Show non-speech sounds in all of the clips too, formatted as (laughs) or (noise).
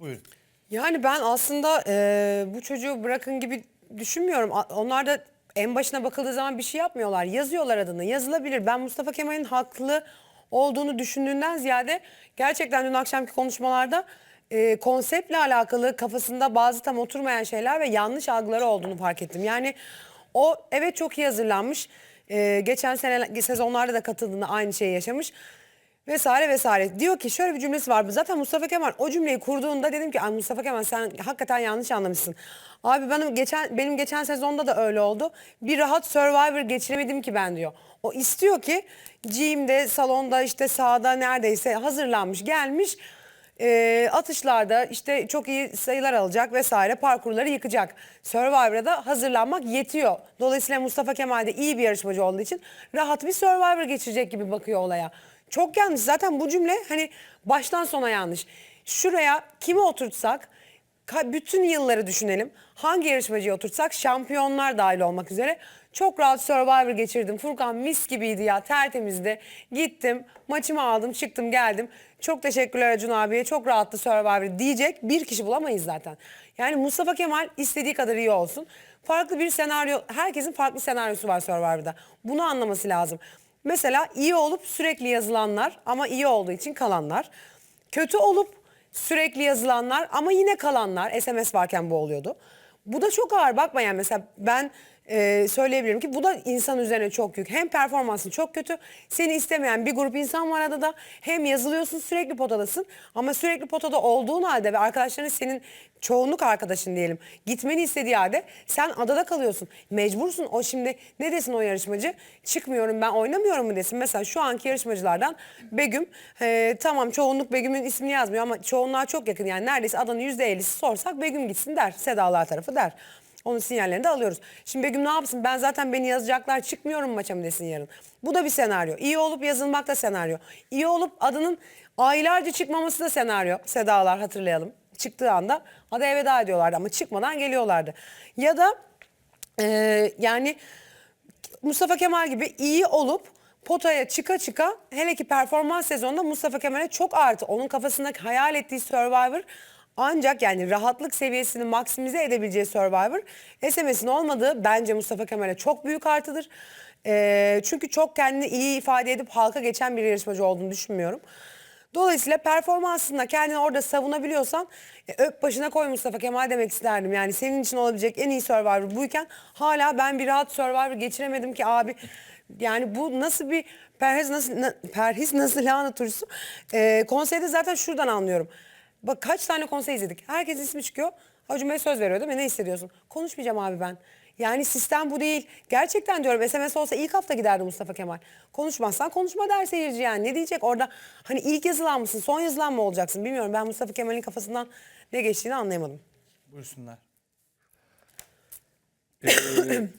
Buyurun. Yani ben aslında e, bu çocuğu bırakın gibi düşünmüyorum. Onlar da en başına bakıldığı zaman bir şey yapmıyorlar. Yazıyorlar adını. Yazılabilir. Ben Mustafa Kemal'in haklı olduğunu düşündüğünden ziyade gerçekten dün akşamki konuşmalarda e, konseptle alakalı kafasında bazı tam oturmayan şeyler ve yanlış algıları olduğunu fark ettim. Yani o evet çok iyi hazırlanmış. E, geçen sene sezonlarda da katıldığında aynı şeyi yaşamış vesaire vesaire. Diyor ki şöyle bir cümlesi var. Zaten Mustafa Kemal o cümleyi kurduğunda dedim ki "Ay Mustafa Kemal sen hakikaten yanlış anlamışsın. Abi benim geçen benim geçen sezonda da öyle oldu. Bir rahat Survivor geçiremedim ki ben diyor. O istiyor ki gym'de, salonda işte sahada neredeyse hazırlanmış, gelmiş. e, atışlarda işte çok iyi sayılar alacak vesaire parkurları yıkacak. Survivor'a da hazırlanmak yetiyor. Dolayısıyla Mustafa Kemal de iyi bir yarışmacı olduğu için rahat bir Survivor geçirecek gibi bakıyor olaya. Çok yanlış. Zaten bu cümle hani baştan sona yanlış. Şuraya kimi oturtsak bütün yılları düşünelim. Hangi yarışmacıyı oturtsak şampiyonlar dahil olmak üzere çok rahat Survivor geçirdim. Furkan mis gibiydi ya tertemizdi. Gittim maçımı aldım çıktım geldim. Çok teşekkürler Acun abiye çok rahattı Survivor diyecek bir kişi bulamayız zaten. Yani Mustafa Kemal istediği kadar iyi olsun. Farklı bir senaryo herkesin farklı senaryosu var Survivor'da. Bunu anlaması lazım. Mesela iyi olup sürekli yazılanlar ama iyi olduğu için kalanlar. Kötü olup sürekli yazılanlar ama yine kalanlar SMS varken bu oluyordu. Bu da çok ağır bakma mesela ben e, söyleyebilirim ki bu da insan üzerine çok yük. Hem performansın çok kötü seni istemeyen bir grup insan var adada hem yazılıyorsun sürekli potadasın ama sürekli potada olduğun halde ve arkadaşların senin çoğunluk arkadaşın diyelim gitmeni istediği halde sen adada kalıyorsun. Mecbursun o şimdi ne desin o yarışmacı çıkmıyorum ben oynamıyorum mu desin. Mesela şu anki yarışmacılardan Begüm e, tamam çoğunluk Begüm'ün ismini yazmıyor ama çoğunluğa çok yakın yani neredeyse adanın %50'si sorsak Begüm gitsin der. Sedalar tarafı der. Onun sinyallerini de alıyoruz. Şimdi Begüm ne yapsın? Ben zaten beni yazacaklar çıkmıyorum maça mı desin yarın. Bu da bir senaryo. İyi olup yazılmak da senaryo. İyi olup adının aylarca çıkmaması da senaryo. Sedalar hatırlayalım. Çıktığı anda adaya veda ediyorlardı ama çıkmadan geliyorlardı. Ya da e, yani Mustafa Kemal gibi iyi olup potaya çıka çıka hele ki performans sezonunda Mustafa Kemal'e çok artı. Onun kafasındaki hayal ettiği Survivor ancak yani rahatlık seviyesini maksimize edebileceği Survivor SMS'in olmadığı bence Mustafa Kemal'e çok büyük artıdır. Ee, çünkü çok kendini iyi ifade edip halka geçen bir yarışmacı olduğunu düşünmüyorum. Dolayısıyla performansında kendini orada savunabiliyorsan e, öp başına koy Mustafa Kemal demek isterdim. Yani senin için olabilecek en iyi Survivor buyken hala ben bir rahat Survivor geçiremedim ki abi. Yani bu nasıl bir perhiz nasıl na- perhiz nasıl lahana turşusu? E, konseyde zaten şuradan anlıyorum. Bak kaç tane konsey izledik. Herkes ismi çıkıyor. Bey söz veriyor değil mi? Ne hissediyorsun? Konuşmayacağım abi ben. Yani sistem bu değil. Gerçekten diyorum SMS olsa ilk hafta giderdi Mustafa Kemal. Konuşmazsan konuşma der seyirci yani. Ne diyecek orada? Hani ilk yazılan mısın, son yazılan mı olacaksın bilmiyorum. Ben Mustafa Kemal'in kafasından ne geçtiğini anlayamadım. Buyursunlar.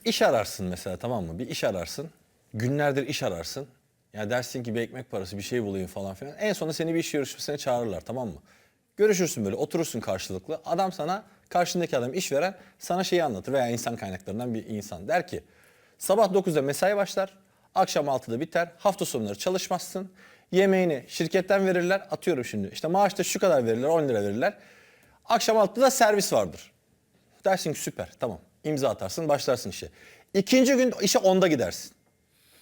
İş ararsın mesela tamam mı? Bir iş ararsın. Günlerdir iş ararsın. Ya dersin ki bir ekmek parası bir şey bulayım falan filan. En sonunda seni bir iş görüşmesine çağırırlar tamam mı? Görüşürsün böyle oturursun karşılıklı. Adam sana karşındaki adam işveren sana şeyi anlatır veya insan kaynaklarından bir insan. Der ki sabah 9'da mesai başlar. Akşam 6'da biter. Hafta sonları çalışmazsın. Yemeğini şirketten verirler. Atıyorum şimdi. İşte maaşta şu kadar verirler 10 lira verirler. Akşam 6'da da servis vardır. Dersin ki süper tamam. İmza atarsın başlarsın işe. İkinci gün işe 10'da gidersin.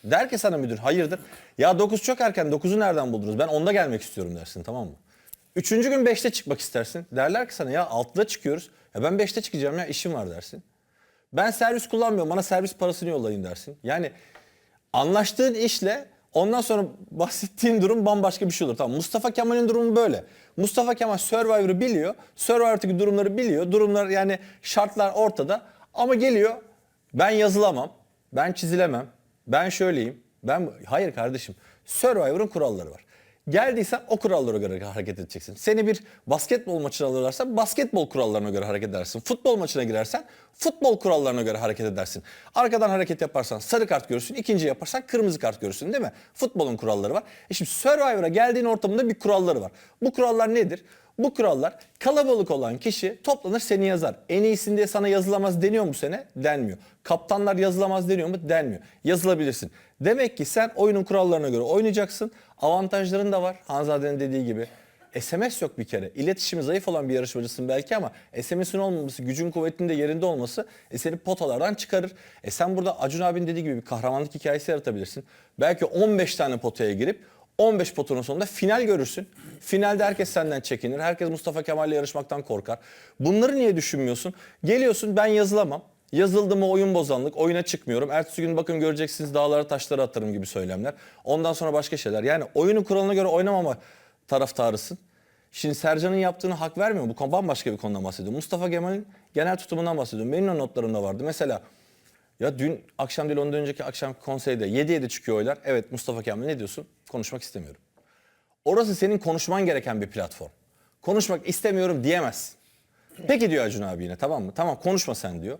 Der ki sana müdür hayırdır? Ya 9 çok erken 9'u nereden buldunuz? Ben 10'da gelmek istiyorum dersin tamam mı? Üçüncü gün 5'te çıkmak istersin. Derler ki sana ya 6'da çıkıyoruz. Ya ben 5'te çıkacağım ya işim var dersin. Ben servis kullanmıyorum bana servis parasını yollayın dersin. Yani anlaştığın işle ondan sonra (laughs) bahsettiğin durum bambaşka bir şey olur. Tamam Mustafa Kemal'in durumu böyle. Mustafa Kemal Survivor'ı biliyor. Survivor'daki durumları biliyor. Durumlar yani şartlar ortada. Ama geliyor ben yazılamam. Ben çizilemem. Ben şöyleyim. Ben hayır kardeşim. Survivor'ın kuralları var. Geldiysen o kurallara göre hareket edeceksin. Seni bir basketbol maçına alırlarsa basketbol kurallarına göre hareket edersin. Futbol maçına girersen futbol kurallarına göre hareket edersin. Arkadan hareket yaparsan sarı kart görürsün. ikinci yaparsan kırmızı kart görürsün değil mi? Futbolun kuralları var. E şimdi Survivor'a geldiğin ortamında bir kuralları var. Bu kurallar nedir? Bu kurallar kalabalık olan kişi toplanır seni yazar. En iyisin diye sana yazılamaz deniyor mu sene? Denmiyor. Kaptanlar yazılamaz deniyor mu? Denmiyor. Yazılabilirsin. Demek ki sen oyunun kurallarına göre oynayacaksın. Avantajların da var. Hanzade'nin dediği gibi. SMS yok bir kere. İletişimi zayıf olan bir yarışmacısın belki ama SMS'in olmaması, gücün kuvvetinin de yerinde olması e, seni potalardan çıkarır. E sen burada Acun abinin dediği gibi bir kahramanlık hikayesi yaratabilirsin. Belki 15 tane potaya girip 15 potunun sonunda final görürsün. Finalde herkes senden çekinir. Herkes Mustafa Kemal'le yarışmaktan korkar. Bunları niye düşünmüyorsun? Geliyorsun ben yazılamam. Yazıldı mı oyun bozanlık, oyuna çıkmıyorum. Ertesi gün bakın göreceksiniz dağlara taşlara atarım gibi söylemler. Ondan sonra başka şeyler. Yani oyunun kuralına göre oynamama taraftarısın. Şimdi Sercan'ın yaptığını hak vermiyor. Bu bambaşka bir konudan bahsediyorum. Mustafa Kemal'in genel tutumundan bahsediyorum. Benim notlarımda vardı. Mesela ya dün akşam değil ondan önceki akşam konseyde 7-7 çıkıyor oylar. Evet Mustafa Kemal ne diyorsun? Konuşmak istemiyorum. Orası senin konuşman gereken bir platform. Konuşmak istemiyorum diyemezsin. Peki diyor Acun abi yine tamam mı? Tamam konuşma sen diyor.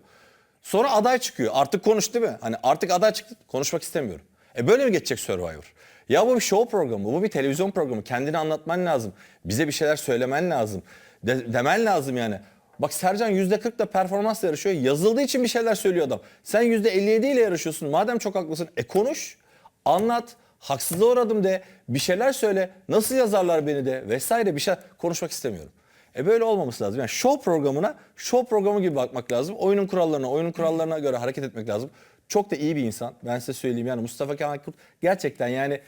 Sonra aday çıkıyor. Artık konuş değil mi? Hani artık aday çıktı. Konuşmak istemiyorum. E böyle mi geçecek Survivor? Ya bu bir show programı, bu bir televizyon programı. Kendini anlatman lazım. Bize bir şeyler söylemen lazım. De- demen lazım yani. Bak Sercan %40 da performansla yarışıyor. Yazıldığı için bir şeyler söylüyor adam. Sen %57 ile yarışıyorsun. Madem çok haklısın e konuş, anlat, haksızlığa uğradım de, bir şeyler söyle, nasıl yazarlar beni de vesaire bir şey konuşmak istemiyorum. E böyle olmaması lazım. Yani show programına show programı gibi bakmak lazım. Oyunun kurallarına, oyunun kurallarına göre hareket etmek lazım. Çok da iyi bir insan. Ben size söyleyeyim yani Mustafa Kemal Kurt gerçekten yani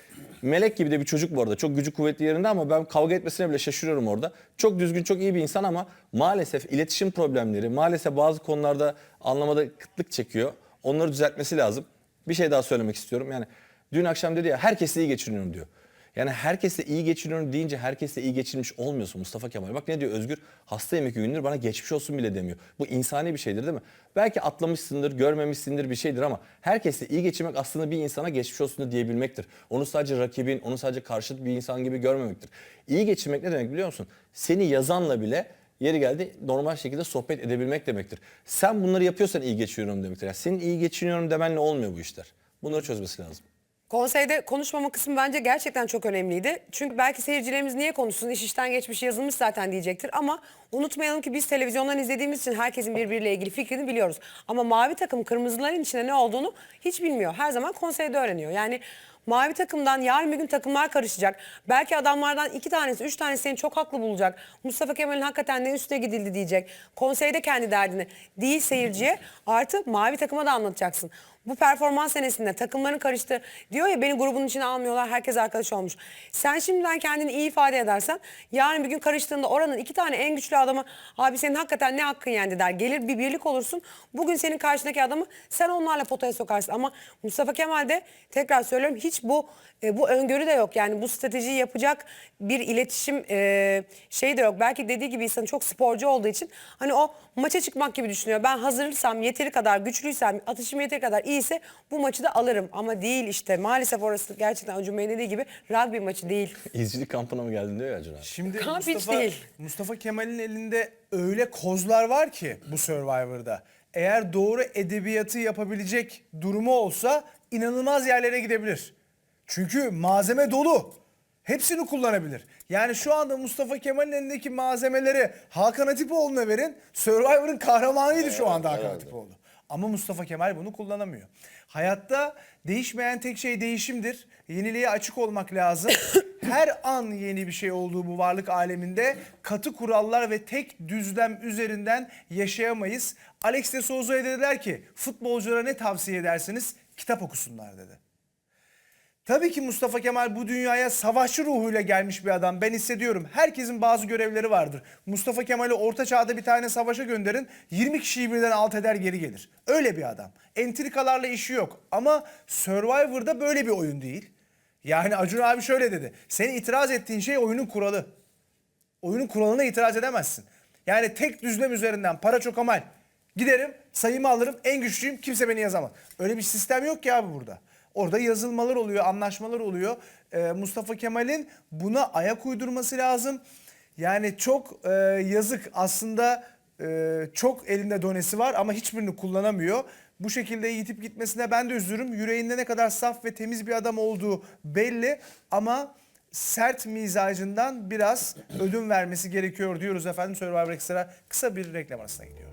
melek gibi de bir çocuk bu arada. Çok gücü kuvvetli yerinde ama ben kavga etmesine bile şaşırıyorum orada. Çok düzgün, çok iyi bir insan ama maalesef iletişim problemleri, maalesef bazı konularda anlamada kıtlık çekiyor. Onları düzeltmesi lazım. Bir şey daha söylemek istiyorum. Yani dün akşam dedi ya herkesle iyi geçiniyorum diyor. Yani herkesle iyi geçiniyorum deyince herkesle iyi geçirmiş olmuyorsun Mustafa Kemal. Bak ne diyor Özgür? Hastayım iki gündür bana geçmiş olsun bile demiyor. Bu insani bir şeydir değil mi? Belki atlamışsındır, görmemişsindir bir şeydir ama herkesle iyi geçirmek aslında bir insana geçmiş olsun diyebilmektir. Onu sadece rakibin, onu sadece karşıt bir insan gibi görmemektir. İyi geçirmek ne demek biliyor musun? Seni yazanla bile yeri geldi normal şekilde sohbet edebilmek demektir. Sen bunları yapıyorsan iyi geçiniyorum demektir. Yani senin iyi geçiniyorum demenle olmuyor bu işler. Bunları çözmesi lazım. Konseyde konuşmama kısmı bence gerçekten çok önemliydi. Çünkü belki seyircilerimiz niye konuşsun, iş işten geçmiş yazılmış zaten diyecektir. Ama unutmayalım ki biz televizyondan izlediğimiz için herkesin birbiriyle ilgili fikrini biliyoruz. Ama mavi takım kırmızıların içinde ne olduğunu hiç bilmiyor. Her zaman konseyde öğreniyor. Yani mavi takımdan yarın bir gün takımlar karışacak. Belki adamlardan iki tanesi, üç tanesi seni çok haklı bulacak. Mustafa Kemal'in hakikaten ne üstüne gidildi diyecek. Konseyde kendi derdini değil seyirciye artı mavi takıma da anlatacaksın. Bu performans senesinde takımların karıştı. Diyor ya beni grubun içine almıyorlar. Herkes arkadaş olmuş. Sen şimdiden kendini iyi ifade edersen yarın bir gün karıştığında oranın iki tane en güçlü adamı abi senin hakikaten ne hakkın yendi der. Gelir bir birlik olursun. Bugün senin karşındaki adamı sen onlarla potaya sokarsın. Ama Mustafa Kemal'de tekrar söylüyorum hiç bu e, bu öngörü de yok. Yani bu stratejiyi yapacak bir iletişim e, şeyi de yok. Belki dediği gibi insan çok sporcu olduğu için hani o maça çıkmak gibi düşünüyor. Ben hazırsam, yeteri kadar güçlüysem, atışım yeteri kadar iyiyse bu maçı da alırım. Ama değil işte. Maalesef orası gerçekten Acun Bey'in dediği gibi rugby maçı değil. (laughs) İzcilik kampına mı geldin diyor ya Acun abi. Şimdi Kamp hiç Mustafa, değil. Mustafa Kemal'in elinde öyle kozlar var ki bu Survivor'da. Eğer doğru edebiyatı yapabilecek durumu olsa inanılmaz yerlere gidebilir. Çünkü malzeme dolu. Hepsini kullanabilir. Yani şu anda Mustafa Kemal'in elindeki malzemeleri Hakan Atipoğlu'na verin. Survivor'ın kahramanıydı şu anda Hakan Atipoğlu. Ama Mustafa Kemal bunu kullanamıyor. Hayatta değişmeyen tek şey değişimdir. Yeniliğe açık olmak lazım. (coughs) Her an yeni bir şey olduğu bu varlık aleminde katı kurallar ve tek düzlem üzerinden yaşayamayız. Alex de Souza'ya dediler ki futbolculara ne tavsiye edersiniz? Kitap okusunlar dedi. Tabii ki Mustafa Kemal bu dünyaya savaşçı ruhuyla gelmiş bir adam. Ben hissediyorum. Herkesin bazı görevleri vardır. Mustafa Kemal'i orta çağda bir tane savaşa gönderin. 20 kişiyi birden alt eder geri gelir. Öyle bir adam. Entrikalarla işi yok. Ama Survivor'da böyle bir oyun değil. Yani Acun abi şöyle dedi. Senin itiraz ettiğin şey oyunun kuralı. Oyunun kuralına itiraz edemezsin. Yani tek düzlem üzerinden para çok amal. Giderim sayımı alırım en güçlüyüm kimse beni yazamaz. Öyle bir sistem yok ki abi burada. Orada yazılmalar oluyor, anlaşmalar oluyor. Ee, Mustafa Kemal'in buna ayak uydurması lazım. Yani çok e, yazık aslında e, çok elinde donesi var ama hiçbirini kullanamıyor. Bu şekilde yitip gitmesine ben de üzülürüm. Yüreğinde ne kadar saf ve temiz bir adam olduğu belli ama sert mizacından biraz ödün vermesi gerekiyor diyoruz efendim. Survivor Extra kısa bir reklam arasına gidiyor.